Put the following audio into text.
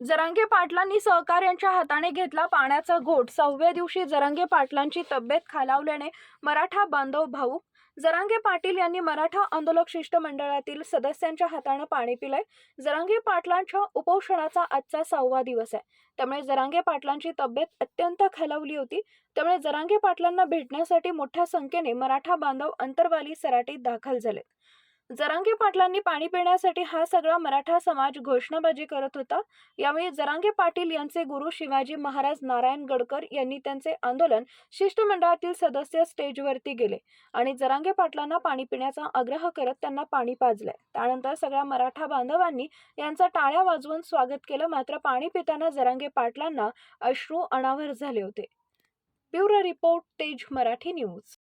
जरांगे पाटलांनी सहकार्यांच्या हाताने घेतला पाण्याचा घोट. सहाव्या दिवशी जरांगे पाटलांची तब्येत खालावल्याने मराठा बांधव भाऊ जरांगे पाटील यांनी मराठा आंदोलक शिष्टमंडळातील सदस्यांच्या हातानं पाणी पिलंय. जरांगे पाटलांच्या उपोषणाचा आजचा सहावा दिवस आहे. त्यामुळे जरांगे पाटलांची तब्येत अत्यंत खालावली होती. त्यामुळे जरांगे पाटलांना भेटण्यासाठी मोठ्या संख्येने मराठा बांधव अंतरवाली सराटीत दाखल झाले जरांगे पाटलांनी पाणी पिण्यासाठी हा सगळा मराठा समाज घोषणाबाजी करत होता. यावेळी जरांगे पाटील यांचे गुरु शिवाजी महाराज नारायण गडकर यांनी त्यांचे आंदोलन शिष्टमंडळातील सदस्य स्टेजवरती गेले आणि जरांगे पाटलांना पाणी पिण्याचा आग्रह करत त्यांना पाणी पाजलंय त्यानंतर सगळ्या मराठा बांधवांनी यांचा टाळ्या वाजवून स्वागत केलं. मात्र पाणी पिताना जरांगे पाटलांना अश्रू अनावर झाले होते. ब्युरो रिपोर्ट तेज मराठी न्यूज.